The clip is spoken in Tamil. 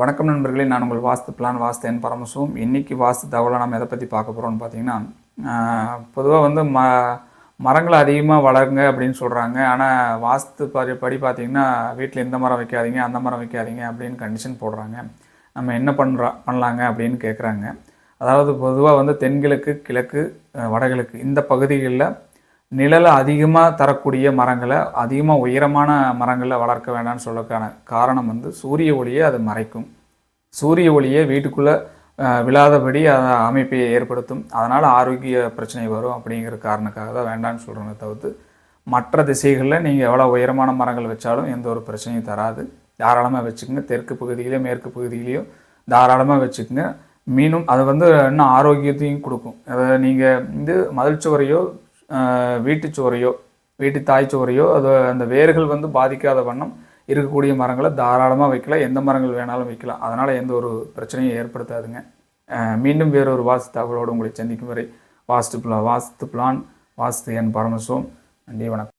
வணக்கம் நண்பர்களே நான் உங்கள் வாஸ்து பிளான் வாஸ்து என் பரமசிவம். இன்றைக்கி வாஸ்து தகவலை நம்ம எதை பற்றி பார்க்க போகிறோம்னு பார்த்தீங்கன்னா பொதுவாக வந்து ம மரங்களை அதிகமாக வளருங்க அப்படின்னு சொல்கிறாங்க ஆனால் வாஸ்து படி படி பார்த்திங்கன்னா வீட்டில் இந்த மரம் வைக்காதீங்க அந்த மரம் வைக்காதீங்க அப்படின்னு கண்டிஷன் போடுறாங்க. நம்ம என்ன பண்ணுறா பண்ணலாங்க அப்படின்னு கேட்குறாங்க அதாவது பொதுவாக வந்து தென்கிழக்கு கிழக்கு வடகிழக்கு இந்த பகுதிகளில் நிழலை அதிகமாக தரக்கூடிய மரங்களை அதிகமாக உயரமான மரங்களை வளர்க்க வேண்டாம்னு சொல்லக்கான காரணம் வந்து சூரிய ஒளியை அது மறைக்கும். சூரிய ஒளியை வீட்டுக்குள்ளே விழாதபடி அதை அமைப்பை ஏற்படுத்தும். அதனால் ஆரோக்கிய பிரச்சனை வரும் அப்படிங்கிற காரணக்காக தான் வேண்டாம்னு சொல்கிறோமே தவிர்த்து மற்ற திசைகளில் நீங்கள் எவ்வளோ உயரமான மரங்கள் வச்சாலும் எந்த ஒரு பிரச்சனையும் தராது. தாராளமாக வச்சுக்கோங்க. தெற்கு பகுதியிலையோ மேற்கு பகுதியிலையோ தாராளமாக வச்சுக்கோங்க. மீனும் அது வந்து இன்னும் ஆரோக்கியத்தையும் கொடுக்கும். அதை நீங்கள் வந்து மதில் சுவரையோ ஆஹ் வீட்டுச் வீட்டு தாய் சுவரையோ அது அந்த வேர்கள் வந்து பாதிக்காத வண்ணம் இருக்கக்கூடிய மரங்களை தாராளமாக வைக்கலாம். எந்த மரங்கள் வேணாலும் வைக்கலாம். அதனால் எந்த ஒரு பிரச்சனையும் ஏற்படுத்தாதுங்க. மீண்டும் வேறொரு வாஸ்து தகவலோடு உங்களை சந்திக்கும் வரை வாஸ்து பிளா வாஸ்து பிளான் வாஸ்து என் பரமசோம். நன்றி வணக்கம்.